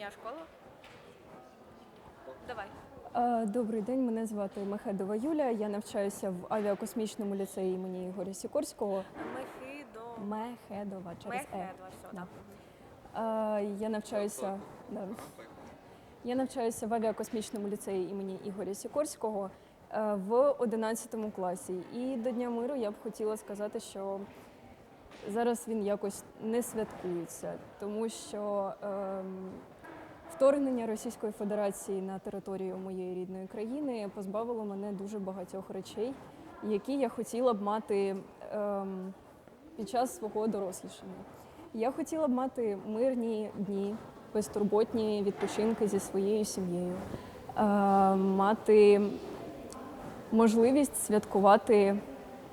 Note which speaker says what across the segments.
Speaker 1: Я школа? Давай.
Speaker 2: Е, Добрий день, мене звати Мехедова Юлія. Я навчаюся в авіакосмічному ліцеї імені Ігоря Сікорського.
Speaker 1: Мехидо.
Speaker 2: Мехедова через Е.
Speaker 1: Все.
Speaker 2: Да. Е, Я навчаюся, да. я навчаюся в авіакосмічному ліцеї імені Ігоря Сікорського е, в 11 класі. І до Дня миру я б хотіла сказати, що зараз він якось не святкується, тому що ем, вторгнення Російської Федерації на територію моєї рідної країни позбавило мене дуже багатьох речей, які я хотіла б мати ем, під час свого дорослішання. Я хотіла б мати мирні дні, безтурботні відпочинки зі своєю сім'єю, е, мати можливість святкувати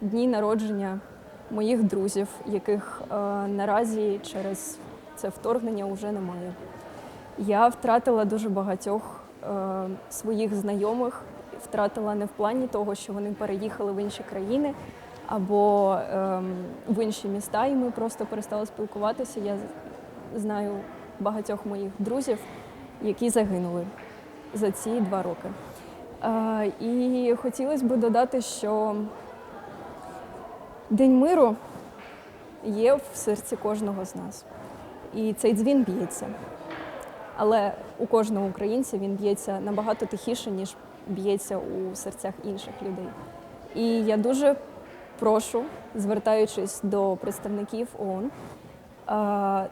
Speaker 2: дні народження моїх друзів, яких е, наразі через це вторгнення вже немає. Я втратила дуже багатьох е, своїх знайомих, втратила не в плані того, що вони переїхали в інші країни або ем, в інші міста, і ми просто перестали спілкуватися. Я знаю багатьох моїх друзів, які загинули за ці два роки. Е, і хотілося б додати, що День миру є в серці кожного з нас. І цей дзвін б'ється. Але у кожного українця він б'ється набагато тихіше, ніж б'ється у серцях інших людей. І я дуже прошу, звертаючись до представників ООН, е,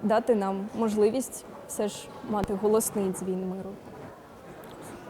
Speaker 2: дати нам можливість все ж мати голосний дзвін миру.